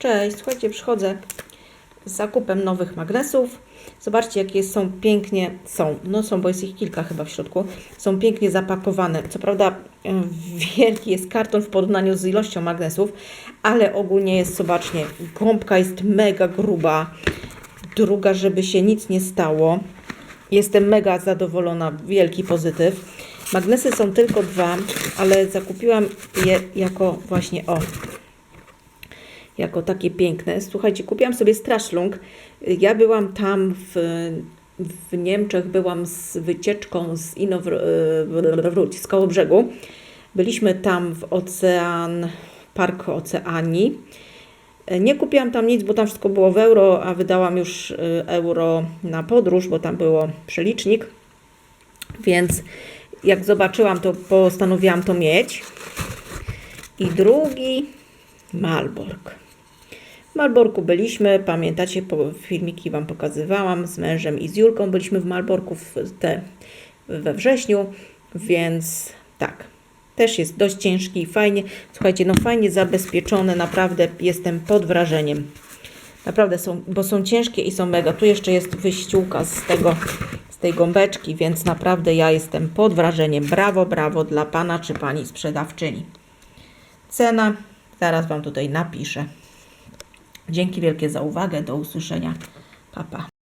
Cześć, słuchajcie, przychodzę z zakupem nowych magnesów. Zobaczcie, jakie są pięknie, są, no są, bo jest ich kilka chyba w środku, są pięknie zapakowane. Co prawda e, wielki jest karton w porównaniu z ilością magnesów, ale ogólnie jest, zobaczcie, gąbka jest mega gruba, druga, żeby się nic nie stało. Jestem mega zadowolona, wielki pozytyw. Magnesy są tylko dwa, ale zakupiłam je jako właśnie o jako takie piękne. Słuchajcie, kupiłam sobie Straszlung. Ja byłam tam w, w Niemczech, byłam z wycieczką z Inowróć, z Kołobrzegu. Byliśmy tam w Ocean, Park Oceanii. Nie kupiłam tam nic, bo tam wszystko było w euro, a wydałam już y, euro na podróż, bo tam było przelicznik. Więc jak zobaczyłam, to postanowiłam to mieć. I drugi Malbork. Malborku byliśmy, pamiętacie, filmiki Wam pokazywałam z mężem i z Julką. Byliśmy w Malborku w te, we wrześniu, więc tak, też jest dość ciężki i fajnie. Słuchajcie, no fajnie zabezpieczone, naprawdę jestem pod wrażeniem. Naprawdę są, bo są ciężkie i są mega. Tu jeszcze jest wyściółka z tego, z tej gąbeczki, więc naprawdę ja jestem pod wrażeniem. Brawo, brawo dla Pana czy Pani sprzedawczyni. Cena zaraz Wam tutaj napiszę. Dzięki wielkie za uwagę. Do usłyszenia. Pa, pa.